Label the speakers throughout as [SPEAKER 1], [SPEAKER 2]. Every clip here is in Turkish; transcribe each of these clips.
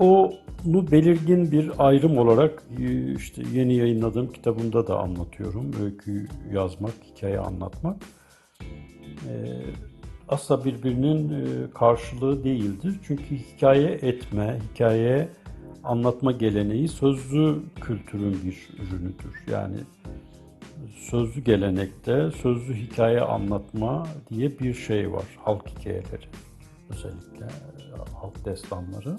[SPEAKER 1] onu belirgin bir ayrım olarak e, işte yeni yayınladığım kitabımda da anlatıyorum. Öykü yazmak, hikaye anlatmak. E, asla birbirinin e, karşılığı değildir. Çünkü hikaye etme, hikaye anlatma geleneği sözlü kültürün bir ürünüdür. Yani sözlü gelenekte sözlü hikaye anlatma diye bir şey var. Halk hikayeleri özellikle halk destanları.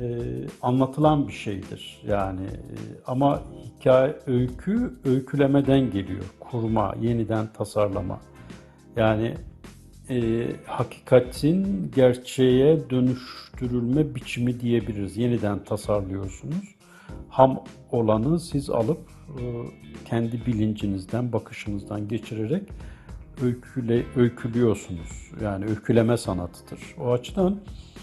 [SPEAKER 1] Ee, anlatılan bir şeydir. Yani e, ama hikaye öykü öykülemeden geliyor. Kurma yeniden tasarlama. Yani e, hakikatin gerçeğe dönüştürülme biçimi diyebiliriz. Yeniden tasarlıyorsunuz. Ham olanı siz alıp e, kendi bilincinizden bakışınızdan geçirerek öyküle öykülüyorsunuz. Yani öyküleme sanatıdır. O açıdan e,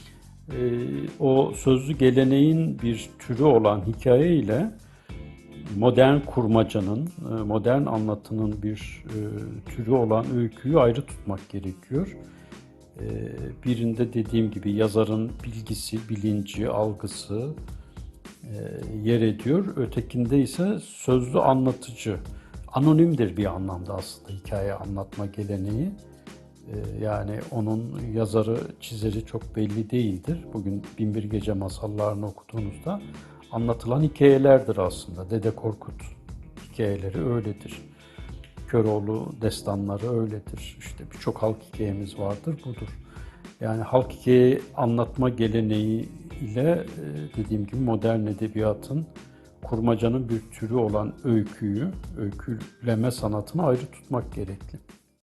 [SPEAKER 1] o sözlü geleneğin bir türü olan hikaye ile modern kurmacanın, e, modern anlatının bir e, türü olan öyküyü ayrı tutmak gerekiyor. E, birinde dediğim gibi yazarın bilgisi, bilinci, algısı e, yer ediyor. Ötekinde ise sözlü anlatıcı, anonimdir bir anlamda aslında hikaye anlatma geleneği. Ee, Yani onun yazarı, çizeri çok belli değildir. Bugün Binbir Gece masallarını okuduğunuzda anlatılan hikayelerdir aslında. Dede Korkut hikayeleri öyledir. Köroğlu destanları öyledir. İşte birçok halk hikayemiz vardır, budur. Yani halk hikaye anlatma geleneği ile e, dediğim gibi modern edebiyatın kurmacanın bir türü olan öyküyü, öyküleme sanatını ayrı tutmak gerekli.